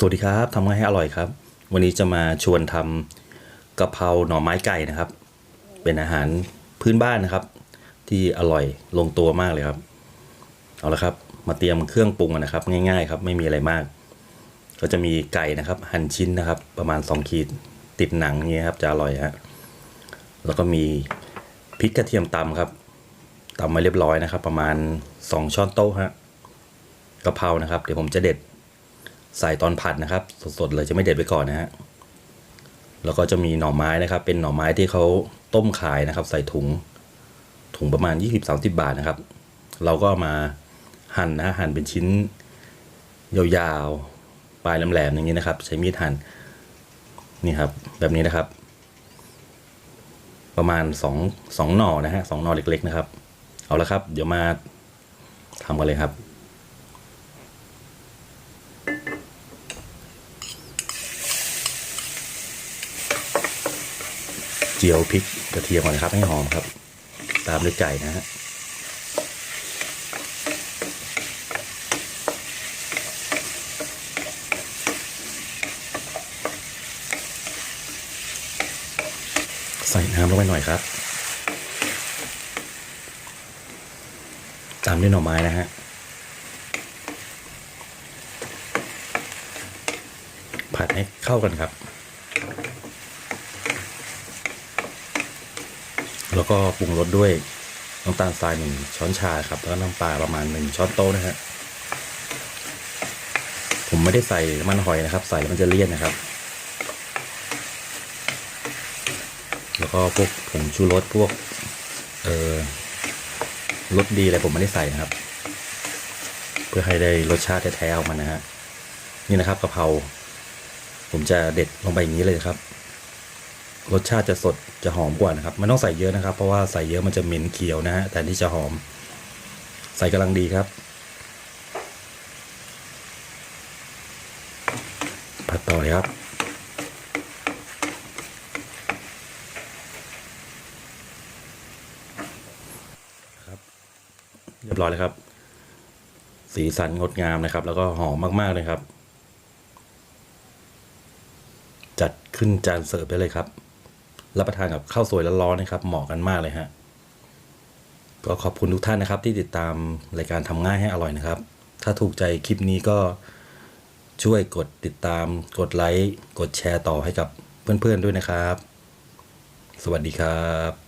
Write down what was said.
สวัสดีครับทำง่ายให้อร่อยครับ วันนี้จะมาชวนทำกะเพราหน่อไม้ไก่นะครับ เป็นอาหารพื้นบ้านนะครับ ที่อร่อยลงตัวมากเลยครับ เอาละครับ มาเตรียมเครื่องปรุงนะครับ ง่าย ๆ ครับ ไม่มีอะไรมาก ก็จะมีไก่นะครับ หั่นชิ้นนะครับ ประมาณ 2 ขีดติดหนังอย่างเงี้ครับจะอร่อยฮะแล้วก็มีพริกกระเทียมตำครับตำมาเรียบร้อยนะครับ ประมาณ 2 ช้อนโต๊ะฮะกะเพรานะครับ เดี๋ยวผมจะเด็ด ใส่ตอนผัดนะครับ สดๆเลยจะไม่เด็ดไว้ก่อนนะฮะแล้วก็จะมีหน่อไม้นะครับ เป็นหน่อไม้ที่เขาต้มขายนะครับ ใส่ถุงถุงประมาณ 20-30 บาทนะครับ เราก็มาหั่นนะหั่นเป็นชิ้นยาวๆปลายแหลมๆอย่างนี้นะครับ ใช้มีดหั่นนี่ครับ แบบนี้นะครับ ประมาณสองสองหน่อนะฮะสองหน่อเล็ก ๆ นะครับ เอาละครับ เดี๋ยวมาทำกันเลยครับ เจียวพริกกระเทียมก่อนนะครับ ให้หอมครับ ตามด้วยไก่นะฮะใส่น้ำลงไปหน่อยครับ ตามด้วยหน่อไม้นะฮะ ผัดให้เข้ากันครับ แล้วก็ปรุงรสด้วยน้ำตาลทรายหนึ่งช้อนชาครับ แล้วก็น้ำปลาประมาณหนึ่งช้อนโต๊ะนะฮะผมไม่ได้ใส่น้ำมันหอยนะครับ ใส่แล้วมันจะเลี่ยนนะครับ แล้วก็พวกผงชูรสพวก เอ่อรสดีอะไรผมไม่ได้ใส่นะครับ เพื่อให้ได้รสชาติแท้ๆออกมานะฮะนี่นะครับกะเพราผมจะเด็ดลงไปอย่างนี้เลยครับ รสชาติจะสดจะหอมกว่านะครับไม่ต้องใส่เยอะนะครับ เพราะว่าใส่เยอะมันจะเหม็นเขียวนะฮะแต่ที่จะหอม ใส่กำลังดีครับ ผัดต่อเลยครับครับเรียบร้อยเลยครับ สีสันงดงามนะครับ แล้วก็หอมมาก ๆ เลยครับจัดขึ้นจานเสิร์ฟได้เลยครับ รับประทานกับข้าวสวยร้อนๆนะครับ เหมาะกันมากเลยฮะก็ขอบคุณทุกท่านนะครับ ที่ติดตามรายการทำง่ายให้อร่อยนะครับ ถ้าถูกใจคลิปนี้ก็ช่วยกดติดตาม กดไลค์ กดแชร์ต่อให้กับเพื่อนๆด้วยนะครับ สวัสดีครับ